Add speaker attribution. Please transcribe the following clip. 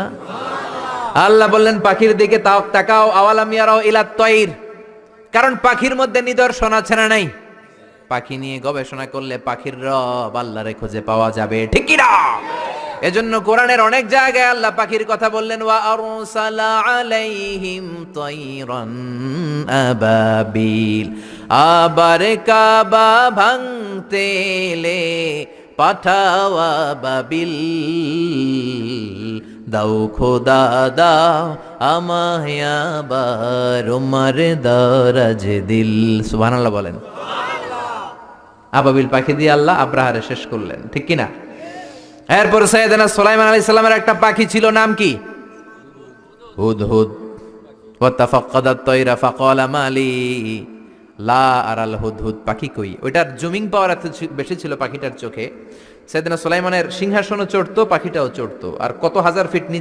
Speaker 1: না? আল্লাহ বললেন, পাখির দিকে তাকাও, আওয়ালাম ইয়ারাও ইলা তৈর। কারণ পাখির মধ্যে নিদর্শন আছে না নাই? পাখি নিয়ে গবেষণা করলে পাখির রব আল্লাহরে খুঁজে পাওয়া যাবে, ঠিক এজন্য কোরআনের অনেক জায়গায় আল্লাহ পাখির কথা বললেন, ওয়া আরসালা আলাইহিম তাইরান আবাবিল। আবার কাবা ভাঙতে এলে পাঠাওয়া বাবিল। দাও খোদা দাও আমায় আবার দরাজ দিল। সুবহানাল্লাহ বলেন। আবাবিল পাখি দিয়ে আল্লাহ আব্রাহারে শেষ করলেন। ঠিক কি না এরপর সৈয়দনা সুলাইমান আলাইহিস সালামের একটা পাখি ছিল নাম কি? হুদহুদ। ওয়াতাফাক্কাদাত তায়রা ফাকালা মালি। লা আর আল হুদহুদ, পাখি কই? ওইটার জুমিং পাওয়ার এত বেশি ছিল পাখিটার চোখে। সেদিন সুলাইমানের সিংহাসনও চড়তো, পাখিটাও চড়তো। আর কত হাজার ফিট নিচে